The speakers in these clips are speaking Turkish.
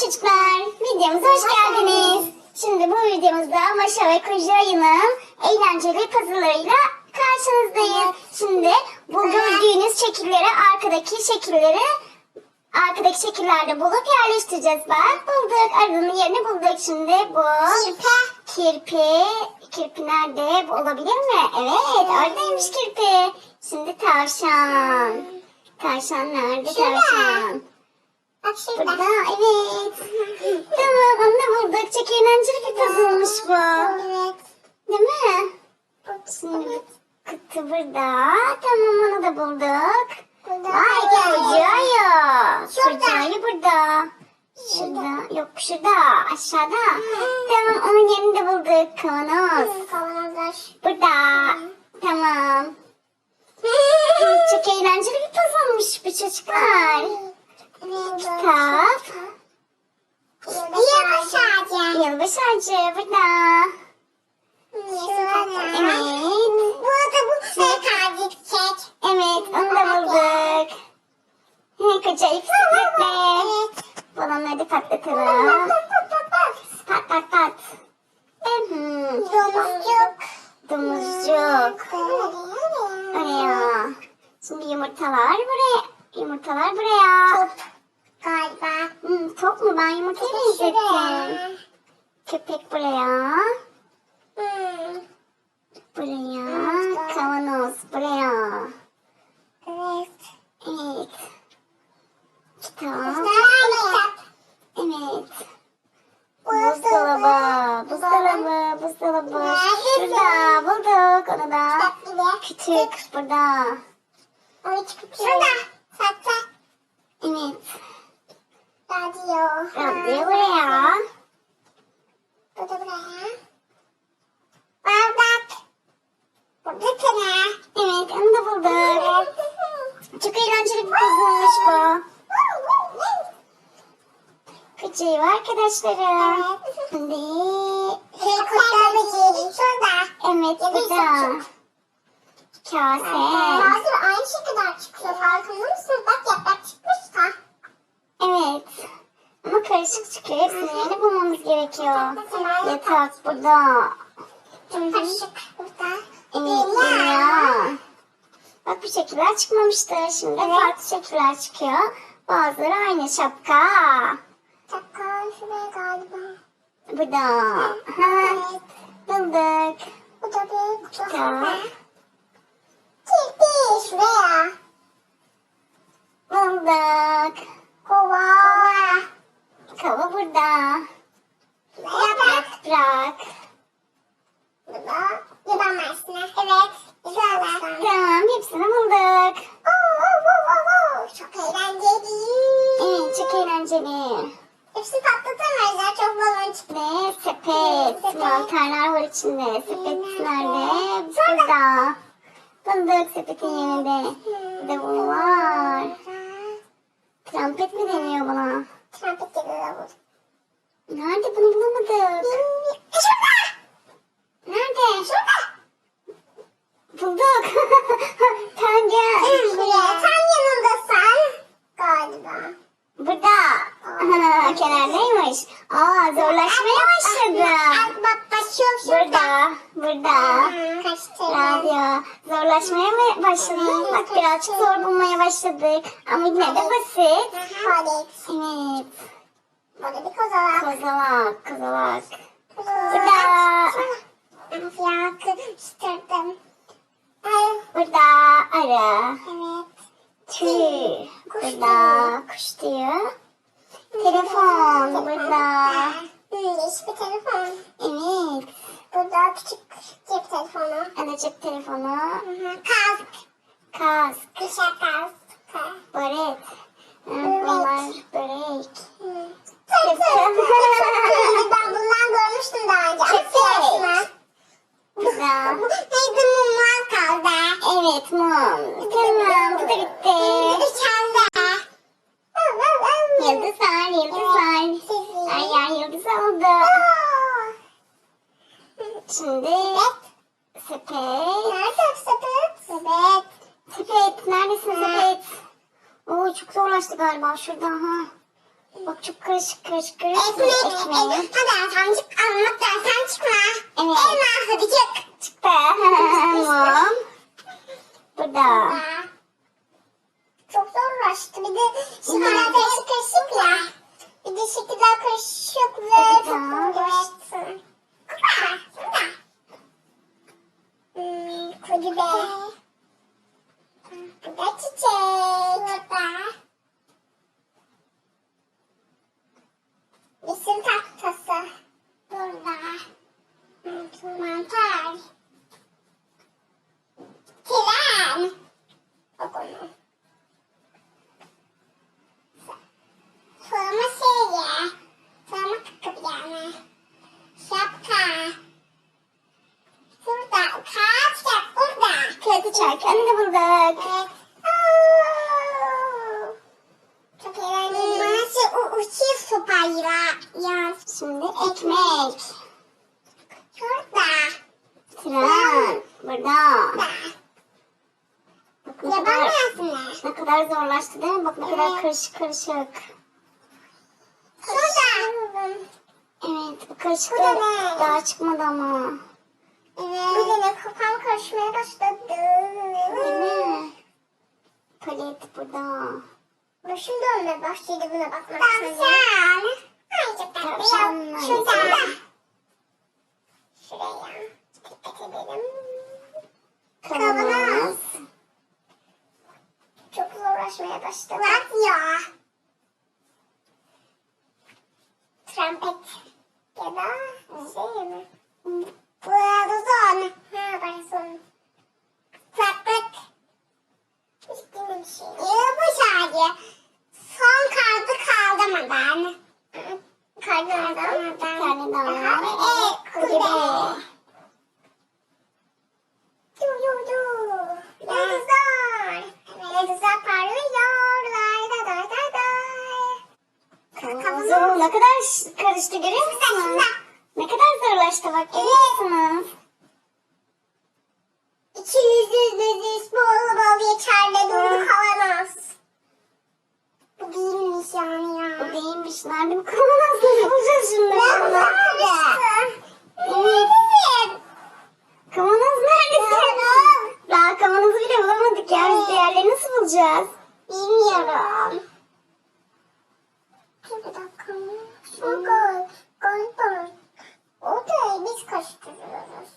çocuklar, videomuza hoş geldiniz. Şimdi bu videomuzda Maşa ve Kujra'nın eğlenceli puzzle'larıyla karşınızdayız. Şimdi bu gördüğünüz şekilleri, arkadaki şekilleri arkadaki şekillerde bulup yerleştireceğiz. Bak bulduk, aradığının yerini bulduk. Şimdi bu kirpi, kirpi nerede? Bu olabilir mi? Evet, oradaymış kirpi. Şimdi tavşan. Tavşan nerede tavşan? Bak şurada. Burada evet. tamam da bulduk. Çok eğlenceli bir puzzle'mış bu. Evet. Değil mi? Şimdi kutu burada. Tamam onu da bulduk. Burada. Vay kucağı. Kucağı burada. Şurada. Yok şurada. Aşağıda. Tamam onun yerini de bulduk. Kavanoz. Kavanozlar. Burada. Tamam. Çok eğlenceli bir puzzle'mış bu çocuklar. Kitap. Yılbaşı ağacı burada. Evet. Burada bu sarı çek. Evet onu da bulduk. He, Koca ip sepetler. Evet. Balonları da patlatalım. Pat pat pat. Domuzcuk. Domuzcuk. Oraya. Şimdi yumurtalar buraya. Yumurtalar buraya. Top. Galiba. Hmm, top mu? Ben yumurtayı benzettim. Köpek buraya. Hmm. Buraya. Kavanoz buraya. Evet. Evet. Kitap. Kitap. Evet. Buzdolabı. Buzdolabı. Buzdolabı. Şurada. Bulduk onu da. Küçük burada. Onu çıkıp şurada. Sakla. Evet. Radyo. Radyo buraya. Bu da buraya. Bardak. Burada tane. Evet onu da bulduk. Çok eğlenceli bir puzzle'mış bu. Küçüğü arkadaşlarım. Şimdi Helikopter böceği. Şurada. evet burada. Kase. Bazıları aynı şekilde çıkıyor. Farkında mısın? Bak yaprak çıkmış da. Evet. Ama karışık çıkıyor. Hepsini yeni bulmamız gerekiyor. Yatak burada. Karışık burada. Evet dünya. Bak bu şekiller çıkmamıştı. Şimdi farklı şekiller çıkıyor. Bazıları aynı şapka. Çakal şuraya galiba. Burada. Ha, Evet. bulduk. Bu da bir kutu. Kirpi şuraya. Bulduk. Kova. Kava burada. Yaprak. Bırak. Bu da yılan mersini. Evet. Güzeller. Tamam hepsini bulduk. Oo, oo, oo, oo. Çok eğlenceli. Evet çok eğlenceli. Hepsini patlatamıyoruz. Çok balon çıktı. Ve sepet. Mantarlar var içinde. Sepet nerede? Burada. Bulduk sepetin yerinde. Bir de bu var. Trampet mi deniyor buna? なんてきてるだろう。なんこのままだよ。Basit. Hadi. Evet. Burada bir kozalak. Kozalak. Kozalak. Burada. Ya kırıştırdım. Ay, Burada arı. Evet. Tüy. Burada kuş tüyü. Telefon. Burada. Değişik bir telefon. Evet. Burada küçük cep telefonu. Ana cep telefonu. Hı hı. Kask. Kask. Dışarı kask. Ka- Börek. Hı, Bunlar börek. Hı. Tır tır. Çok Ben bundan görmüştüm daha önce. Ama Köpek. siyahını. Burada. Neydi mumlar kaldı. Evet mum. Tamam bu da bitti. İçeride. Yıldız var, yıldız var. Her yer yıldız oldu. Şimdi sepet. Nerede sepet? Sepet. Sepet. Neredesin sepet? Oo çok zorlaştı galiba şurada ha. Bak çok karışık karışık karışık. Ekmek. Ekmeği. Hadi Ertan'cık anlat dersen çıkma. Evet. Elma hadi çık. Çıktı. Mum. Burada. Çok zorlaştı. Bir de şekerler karışık karışık ya. Bir de şekerler karışık ve çok zorlaştı. Kupa. Kupa. Hmm, kulübe. Bu da çiçek. Burada. Resim tahtası. Burada. Hmm, Mantar. Tren. Bak onu. Sorma şeyi. Sorma takıp yani. Şapka. Burada. Kaç yap burada. Kağıt içerken de bulduk. Evet. Oo. Çok eğlenceli. Nasıl u- uçuyor sopayla? Ya. Şimdi ekmek. Şurada. Tren. Burada. Burada. Bak ne kadar, mersini. ne kadar zorlaştı değil mi? Bak ne kadar karışık karışık. Şurada. Evet bu karışık da daha çıkmadı ama. Evet. Bu da ne? Kafam karışmaya başladı. Değil mi? Palet burada. Başım dönmeye başladı buna bakmak Tavşan. Tatlı Tavşan ya. nerede? Şurada. Şuraya. Dikkat edelim. Kavanoz. Çok zorlaşmaya başladı. Radyo. Trompet. Ya da şey mi? Barizon. Ha barizon. Kulaklık. Hiç bilmem şey. Yılbaşı ağacı. Son kaldı kaldırmadan. Kaldırmadan. Bir tane daha. Evet, Kulübe. kulübe. Du du du. Yıldızlar. Yıldızlar parlıyor. Lay da da da da. Kavanoz. Ne kadar karıştı görüyor musunuz? Ne kadar zorlaştı bak görüyor musunuz? İçinizi leziz bol bol yeterli dolu kavanoz. Bu değilmiş yani ya. Bu değilmiş. Nerede bu kavanoz? Nasıl bulacağız şimdi? Kavanoz nerede? Daha kavanozu bile bulamadık ya. Biz diğerlerini nasıl bulacağız? Bilmiyorum. Dur bir dakika. Şu gol. Gol O da biz karıştırıyoruz.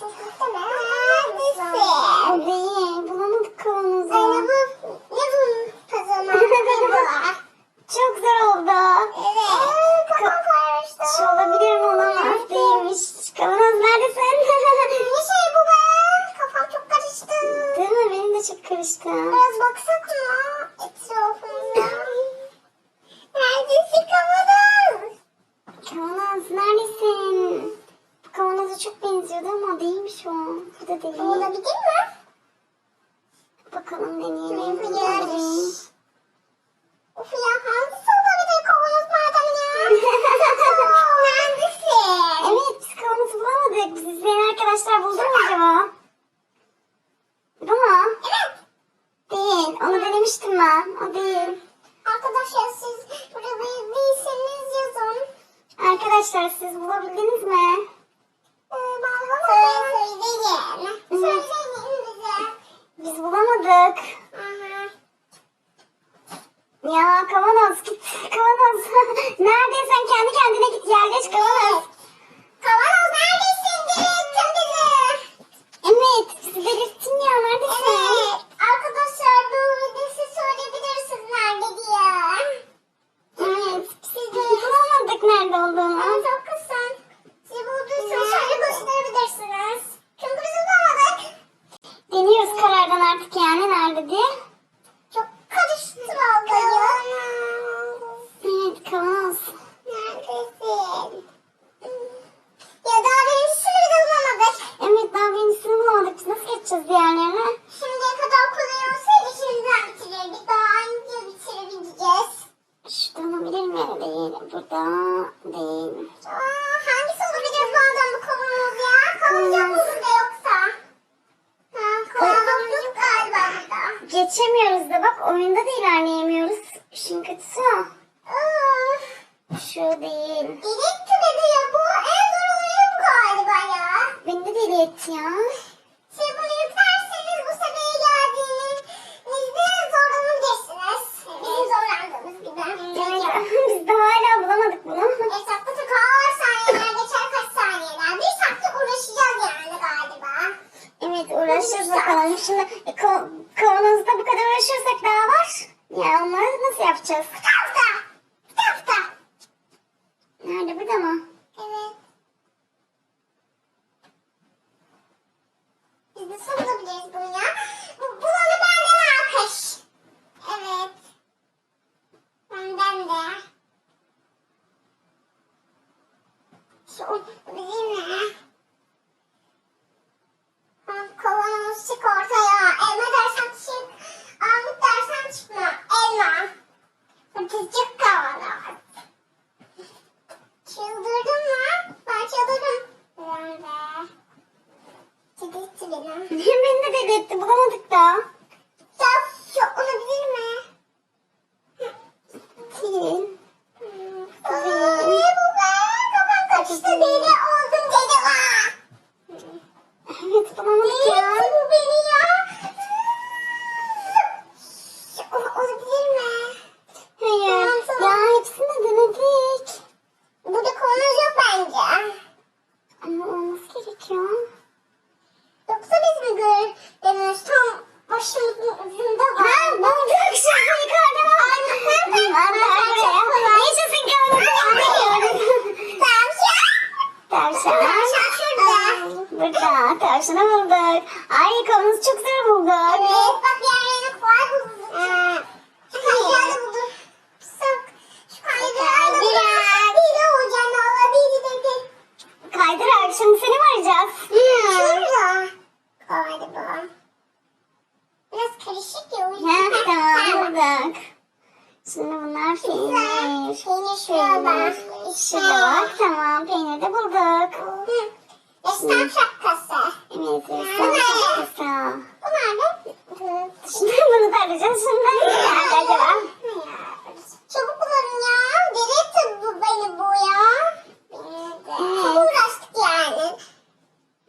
Çocukta ne? Neredesin? Değil. Bulamadık kavanozu. Anne bu ne bu puzzle Ne bu? Çok zor oldu. Evet. Kafam karıştı. Şu olabilir mi olamaz değilmiş. Kavanoz neredesin? Ne şey bu be? Kafam çok karıştı. Değil mi? Benim de çok karıştı. Biraz baksak mı etrafımıza? Neredesin kavanoz? Kavanoz neredesin? Bu kavanoza çok benziyordu ama değilmiş o. Bu da değil. Olabilir mi? Bakalım deneyelim. Yarış. değil. Of ya hangisi olabilir kavanoz madem ya? Neredesin? Evet biz kavanozu bulamadık. Biz izleyen arkadaşlar buldu mu acaba? Bu mu? Evet. Değil. Onu denemiştim ben. O değil. Arkadaşlar siz burada değilseniz yazın. Arkadaşlar siz bulabildiniz mi? Söyleyin. Söyleyin bize. Biz bulamadık. Aha. Ya kavanoz git. Kavanoz. Neredeysen kendi kendine git. Yerleş kavanoz. Kavanoz neredesin? Delirttin bizi. Evet. Bizi belirttin ya. Neredesin? Evet. Arkadaşlar bu videoyu siz söyleyebilirsiniz nerede diye. Evet. Bulamadık nerede olduğunu. Ay kavanozu çok zor bulduk. Evet bak yerlerine koy buldum. Şu kaydırağı da buldum. Sok. Şu kaydırağı da buldum. Deli olacağım valla deli deli. Kaydırak şimdi seni mi arayacağız? Şurada. Galiba. Biraz karışık ya o yüzden. Ha tamam bulduk. Şimdi bunlar peynir. Peynir şurada. Şurada bak tamam peynir de bulduk. Hı. Ressam şapkası. Evet Bu ressam ne? şapkası. Bu nerede? Şimdi bunu da arayacağız şimdi. Nerede acaba? Çabuk olun ya. Deli etti bu beni bu ya. Çok uğraştık yani.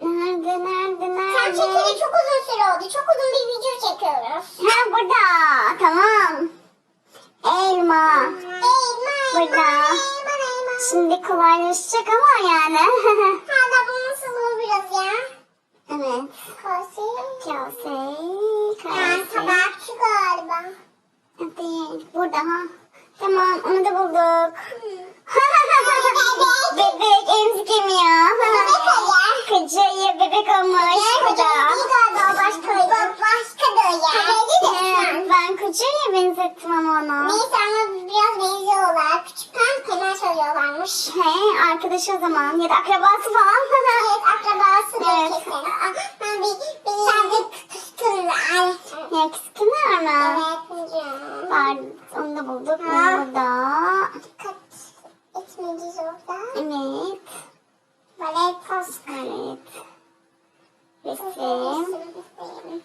Nerede nerede Sen çekeli nerede? çok uzun süre oldu. Çok uzun bir video çekiyoruz. Ha burada. Tamam. Elma. Elma, Burada. elma, elma, elma. Şimdi kolaylaşacak ama yani. Hala bu nasıl zor biraz ya? evet. Kase. Yani Kase. tabakçı galiba. Değil. Burada ha. Tamam onu da bulduk. bebek emzik emiyor. Bebek ayı. Kıcayı bebek Yani burada. değil galiba başkaydı. Başka da ya. Ee, Ben kıcayı benzettim ama onu. Neyse ama biraz benziyorlar. Küçükken kenar çalıyorlarmış. He arkadaşı o zaman ya da akrabası falan. Evet akrabası da Evet. kesin. Ben bir, bir Sen de kıskınlar. ya kıskanır mı? Evet. Var onu da bulduk. Bu Ha. burada. Dikkat etmeliyiz orada. Evet. Evet. Resim. Resim.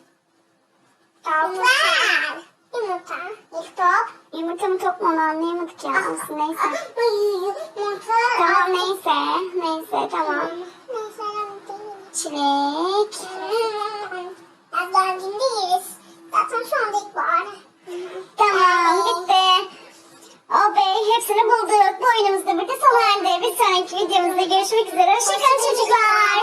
Toplar. Yumurta. Top. Yumurta mı top mu onu anlayamadık ya. Olsun neyse. Ah, Yumurta. Tamam neyse. Neyse tamam. Neyse. Çilek. Yazlarcığım değiliz. Zaten şu anda ilk var. Tamam be hepsini bulduk. Bu oyunumuz da burada sona erdi. Bir sonraki videomuzda görüşmek üzere. Hoşçakalın çocuklar.